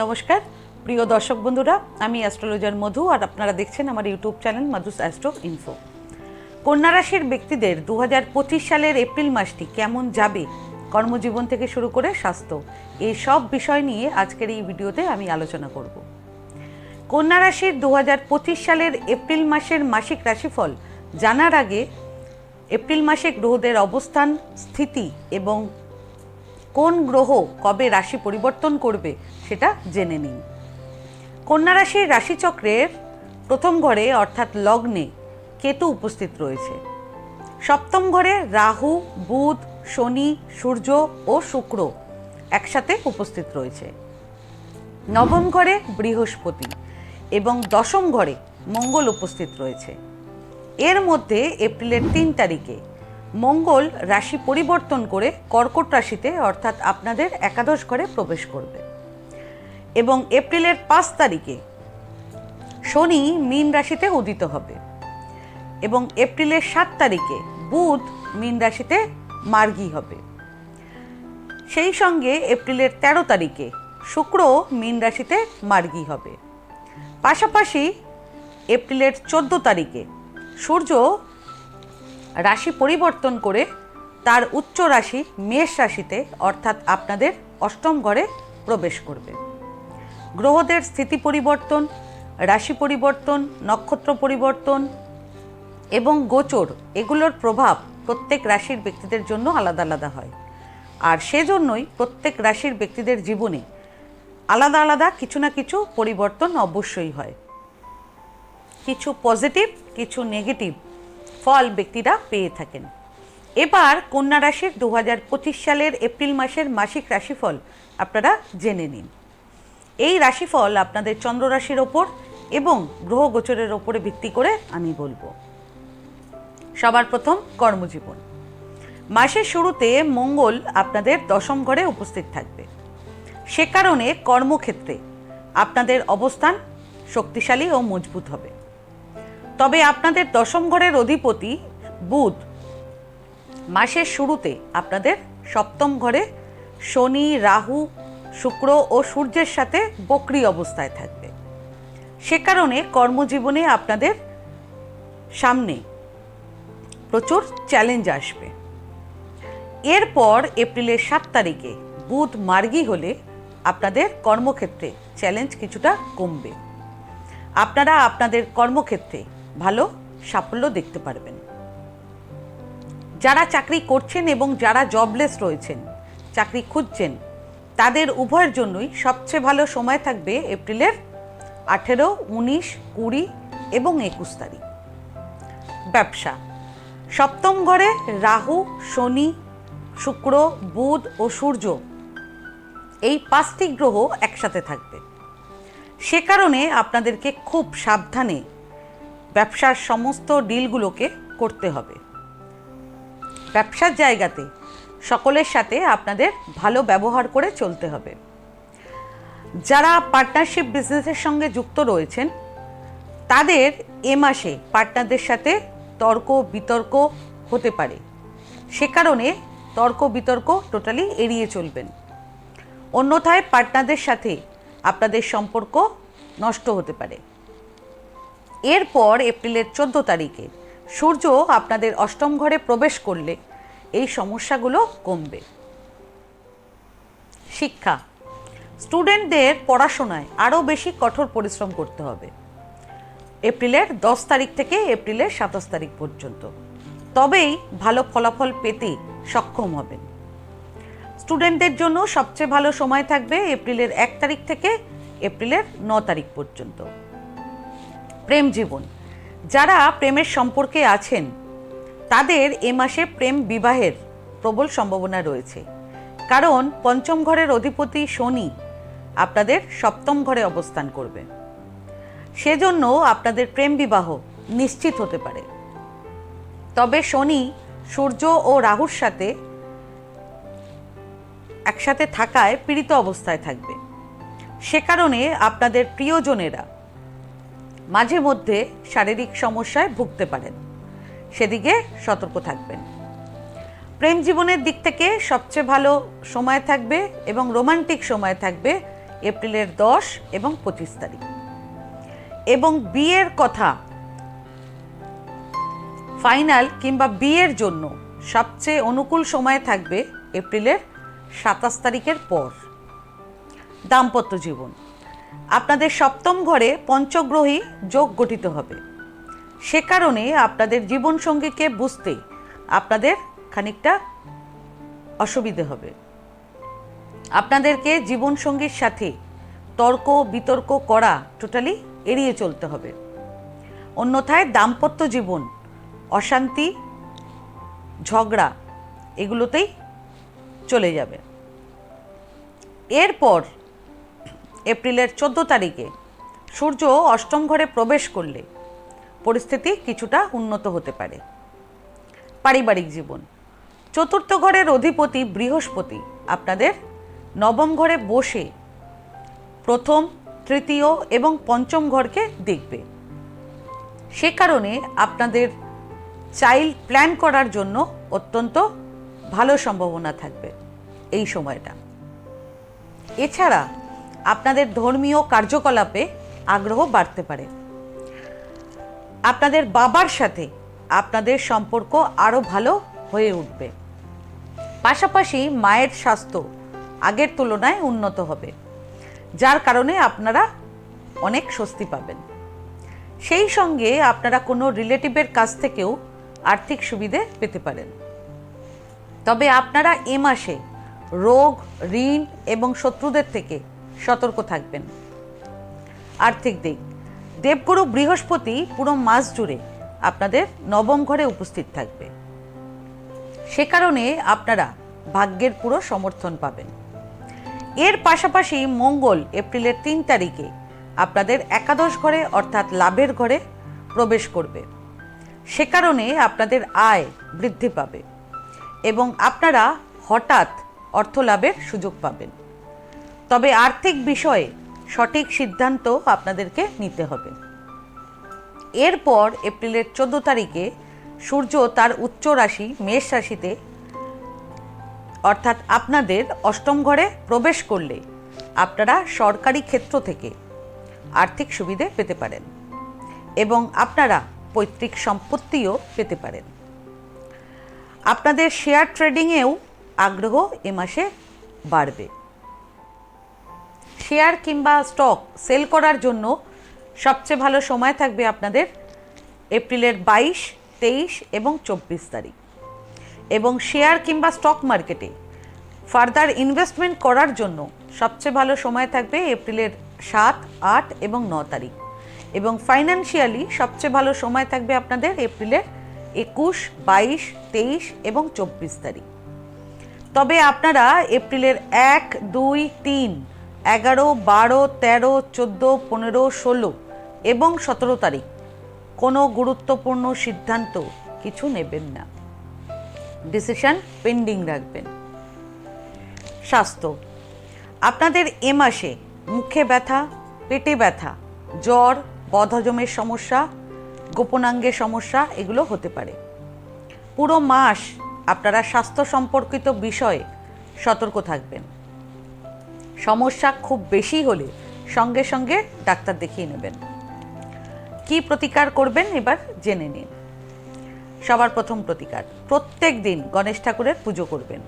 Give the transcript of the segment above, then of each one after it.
নমস্কার। প্রিয় দর্শক বন্ধুরা, আমি অ্যাস্ট্রোলজার মধু আর আপনারা দেখছেন আমার YouTube channel Madhu's astro info. কন্যা রাশির ব্যক্তিদের দু হাজার পঁচিশ সালের এপ্রিল মাসটি কেমন যাবে, কর্মজীবন থেকে শুরু করে স্বাস্থ্য, এই সব বিষয় নিয়ে আজকের এই ভিডিওতে আমি আলোচনা করব। কন্যা রাশির দু হাজার পঁচিশ সালের এপ্রিল মাসের মাসিক রাশিফল জানার আগে এপ্রিল মাসে গ্রহদের অবস্থান, স্থিতি এবং কোন গ্রহ কবে রাশি পরিবর্তন করবে সেটা জেনে নিন। কন্যা রাশির রাশিচক্রের প্রথম ঘরে অর্থাৎ লগ্নে কেতু উপস্থিত রয়েছে। সপ্তম ঘরে রাহু, বুধ, শনি, সূর্য ও শুক্র একসাথে উপস্থিত রয়েছে। নবম ঘরে বৃহস্পতি এবং দশম ঘরে মঙ্গল উপস্থিত রয়েছে। এর মধ্যে এপ্রিলের তিন তারিখে মঙ্গল রাশি পরিবর্তন করে কর্কট রাশিতে, অর্থাৎ আপনাদের একাদশ ঘরে প্রবেশ করবে। এবং এপ্রিলের পাঁচ তারিখে শনি মীন রাশিতে উদিত হবে। এবং এপ্রিলের সাত তারিখে বুধ মীন রাশিতে মার্গী হবে। সেই সঙ্গে এপ্রিলের ১৩ তারিখে শুক্র মীন রাশিতে মার্গী হবে। পাশাপাশি এপ্রিলের চোদ্দ তারিখে সূর্য রাশি পরিবর্তন করে তার উচ্চ রাশি মেষ রাশিতে অর্থাৎ আপনাদের অষ্টম ঘরে প্রবেশ করবে। গ্রহদের স্থিতি পরিবর্তন, রাশি পরিবর্তন, নক্ষত্র পরিবর্তন এবং গোচর, এগুলোর প্রভাব প্রত্যেক রাশির ব্যক্তিদের জন্য আলাদা আলাদা হয়। আর সেজন্যই প্রত্যেক রাশির ব্যক্তিদের জীবনে আলাদা আলাদা কিছু না কিছু পরিবর্তন অবশ্যই হয়। কিছু পজিটিভ, কিছু নেগেটিভ ফল ব্যক্তিরা পেয়ে থাকেন। এবার কন্যা রাশির দু হাজার পঁচিশ সালের এপ্রিল মাসের মাসিক রাশিফল আপনারা জেনে নিন। এই রাশিফল আপনাদের চন্দ্র রাশির ওপর এবং গ্রহ গোচরের ওপরে ভিত্তি করে আমি বলব। সবার প্রথম কর্মজীবন। মাসের শুরুতে মঙ্গল আপনাদের দশম ঘরে উপস্থিত থাকবে। সে কারণে কর্মক্ষেত্রে আপনাদের অবস্থান শক্তিশালী ও মজবুত হবে। তবে আপনাদের দশম ঘরের অধিপতি বুধ মাসের শুরুতে আপনাদের সপ্তম ঘরে শনি, রাহু, শুক্র ও সূর্যের সাথে বক্রি অবস্থায় থাকবে। সে কারণে কর্মজীবনে আপনাদের সামনে প্রচুর চ্যালেঞ্জ আসবে। এরপর এপ্রিলের সাত তারিখে বুধ মার্গী হলে আপনাদের কর্মক্ষেত্রে চ্যালেঞ্জ কিছুটা কমবে। আপনারা আপনাদের কর্মক্ষেত্রে ভালো সাফল্য দেখতে পারবেন। যারা চাকরি করছেন এবং যারা জবলেস রয়েছেন, চাকরি খুঁজছেন, তাদের উভয়ের জন্যই সবচেয়ে ভালো সময় থাকবে এপ্রিলের আঠেরো, উনিশ, কুড়ি এবং একুশ তারিখ। ব্যবসা। সপ্তম ঘরে রাহু, শনি, শুক্র, বুধ ও সূর্য এই পাঁচটি গ্রহ একসাথে থাকবে। সে কারণে আপনাদেরকে খুব সাবধানে ব্যবসার সমস্ত ডিলগুলোকে করতে হবে। ব্যবসার জায়গাতে সকলের সাথে আপনাদের ভালো ব্যবহার করে চলতে হবে। যারা পার্টনারশিপ বিজনেসের সঙ্গে যুক্ত রয়েছেন, তাদের এ মাসে পার্টনারদের সাথে তর্ক বিতর্ক হতে পারে। সে কারণে তর্ক বিতর্ক টোটালি এড়িয়ে চলবেন। অন্যথায় পার্টনারদের সাথে আপনাদের সম্পর্ক নষ্ট হতে পারে। এরপর এপ্রিলের চোদ্দ তারিখে। সূর্য আপনাদের অষ্টম ঘরে প্রবেশ করলে এই সমস্যাগুলো কমবে। শিক্ষা। স্টুডেন্টদের পড়াশোনায় আরও বেশি কঠোর পরিশ্রম করতে হবে। এপ্রিলের দশ তারিখ থেকে এপ্রিলের সাতাশ তারিখ পর্যন্ত। তবেই ভালো ফলাফল পেতে সক্ষম হবেন। স্টুডেন্টদের জন্য সবচেয়ে ভালো সময় থাকবে এপ্রিলের এক তারিখ থেকে এপ্রিলের ন তারিখ পর্যন্ত। প্রেম জীবন। যারা প্রেমের সম্পর্কে আছেন, তাদের এ মাসে প্রেম বিবাহের প্রবল সম্ভাবনা রয়েছে। কারণ পঞ্চম ঘরের অধিপতি শনি আপনাদের সপ্তম ঘরে অবস্থান করবে। সেজন্য আপনাদের প্রেম বিবাহ নিশ্চিত হতে পারে। তবে শনি সূর্য ও রাহুর সাথে একসাথে থাকায় পীড়িত অবস্থায় থাকবে। সে কারণে আপনাদের প্রিয়জনেরা মাঝে মধ্যে শারীরিক সমস্যায় ভুগতে পারেন। সেদিকে সতর্ক থাকবেন। প্রেম জীবনের দিক থেকে সবচেয়ে ভালো সময় থাকবে এবং রোমান্টিক সময় থাকবে এপ্রিলের দশ এবং পঁচিশ তারিখ। এবং বিয়ের কথা ফাইনাল কিংবা বিয়ের জন্য সবচেয়ে অনুকূল সময় থাকবে এপ্রিলের সাতাশ তারিখের পর। দাম্পত্য জীবন। আপনাদের সপ্তম ঘরে পঞ্চগ্রহী যোগ গঠিত হবে। সে কারণে আপনাদের জীবনসঙ্গীকে বুঝতে আপনাদের খানিকটা অসুবিধে হবে। আপনাদেরকে জীবনসঙ্গীর সাথে তর্ক, বিতর্ক করা টোটালি এড়িয়ে চলতে হবে। অন্যথায় দাম্পত্য জীবন, অশান্তি, ঝগড়া এগুলোতেই চলে যাবে। এরপর এপ্রিলের চোদ্দ তারিখে। সূর্য অষ্টম ঘরে প্রবেশ করলে পরিস্থিতি কিছুটা উন্নত হতে পারে। পারিবারিক জীবন। চতুর্থ ঘরের অধিপতি বৃহস্পতি আপনাদের নবম ঘরে বসে প্রথম, তৃতীয় এবং পঞ্চম ঘরকে দেখবে। সে কারণে আপনাদের চাইল্ড প্ল্যান করার জন্য অত্যন্ত ভালো সম্ভাবনা থাকবে এই সময়টা। এছাড়া আপনাদের ধর্মীয় কার্যকলাপে আগ্রহ বাড়তে পারে। আপনাদের বাবার সাথে আপনাদের সম্পর্ক আরও ভালো হয়ে উঠবে। পাশাপাশি মায়ের স্বাস্থ্য আগের তুলনায় উন্নত হবে, যার কারণে আপনারা অনেক স্বস্তি পাবেন। সেই সঙ্গে আপনারা কোনো রিলেটিভের কাছ থেকেও আর্থিক সুবিধে পেতে পারেন। তবে আপনারা এ মাসে রোগ, ঋণ এবং শত্রুদের থেকে সতর্ক থাকবেন। আর্থিক দিক। দেবগুরু বৃহস্পতি পুরো মাস জুড়ে আপনাদের নবম ঘরে উপস্থিত থাকবে। সে কারণে আপনারা ভাগ্যের পুরো সমর্থন পাবেন। এর পাশাপাশি মঙ্গল এপ্রিলের তিন তারিখে আপনাদের একাদশ ঘরে অর্থাৎ লাভের ঘরে প্রবেশ করবে। সে কারণে আপনাদের আয় বৃদ্ধি পাবে এবং আপনারা হঠাৎ অর্থ লাভের সুযোগ পাবেন। তবে আর্থিক বিষয়ে সঠিক সিদ্ধান্ত আপনাদেরকে নিতে হবে। এরপর এপ্রিলের চোদ্দ তারিখে সূর্য তার উচ্চ রাশি, মেষ রাশিতে, অর্থাৎ আপনাদের অষ্টম ঘরে প্রবেশ করলে আপনারা সরকারি ক্ষেত্র থেকে আর্থিক সুবিধে পেতে পারেন এবং আপনারা পৈতৃক সম্পত্তিও পেতে পারেন। আপনাদের শেয়ার ট্রেডিংয়েও আগ্রহ এ মাসে বাড়বে। শেয়ার কিংবা স্টক সেল করার জন্য সবচেয়ে ভালো সময় থাকবে আপনাদের এপ্রিলের বাইশ, তেইশ এবং চব্বিশ তারিখ। এবং শেয়ার কিংবা স্টক মার্কেটে ফার্দার ইনভেস্টমেন্ট করার জন্য সবচেয়ে ভালো সময় থাকবে এপ্রিলের সাত, আট এবং ন তারিখ। এবং ফাইন্যান্সিয়ালি সবচেয়ে ভালো সময় থাকবে আপনাদের এপ্রিলের একুশ, বাইশ, তেইশ এবং চব্বিশ তারিখ। তবে আপনারা এপ্রিলের এক, দুই, তিন এগারো, বারো, তেরো, চোদ্দ, পনেরো, ষোলো এবং সতেরো তারিখ। কোনো গুরুত্বপূর্ণ সিদ্ধান্ত কিছু নেবেন না। ডিসিশন পেন্ডিং রাখবেন। স্বাস্থ্য। আপনাদের এ মাসে মুখে ব্যথা, পেটে ব্যথা, জ্বর, বদহজমের সমস্যা গোপনাঙ্গের সমস্যা এগুলো হতে পারে। পুরো মাস আপনারা স্বাস্থ্য সম্পর্কিত বিষয়ে সতর্ক থাকবেন। সমস্যা খুব বেশি হলে সঙ্গে সঙ্গে ডাক্তার দেখিয়ে নেবেন। কি প্রতিকার করবেন এবার জেনে নিন। সবার প্রথম প্রতিকার, প্রত্যেক দিন গণেশ ঠাকুরের পুজো করবেন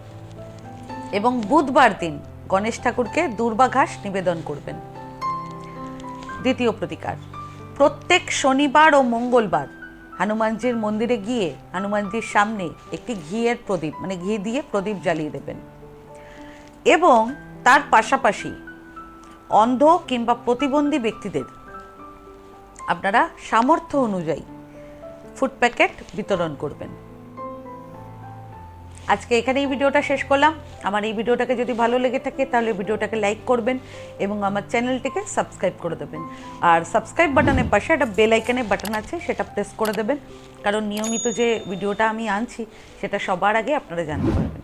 এবং বুধবার দিন গণেশ ঠাকুরকে দুর্বাঘাস নিবেদন করবেন। দ্বিতীয় প্রতিকার, প্রত্যেক শনিবার ও মঙ্গলবার হনুমানজির মন্দিরে গিয়ে হনুমানজির সামনে একটি ঘিয়ের প্রদীপ মানে ঘি দিয়ে প্রদীপ জ্বালিয়ে দেবেন এবং তার পাশাপাশি অন্ধ কিংবা প্রতিবন্ধী ব্যক্তিদের আপনারা সামর্থ্য অনুযায়ী ফুড প্যাকেট বিতরণ করবেন। আজকে এখানে এই ভিডিওটা শেষ করলাম। আমার এই ভিডিওটাকে যদি ভালো লেগে থাকে তাহলে ভিডিওটাকে লাইক করবেন এবং আমার চ্যানেলটিকে সাবস্ক্রাইব করে দেবেন। আর সাবস্ক্রাইব বাটনের পাশে একটা বেল বাটন আছে, সেটা প্রেস করে দেবেন। কারণ নিয়মিত যে ভিডিওটা আমি আনছি, সেটা সবার আগে আপনারা জানতে পারবেন।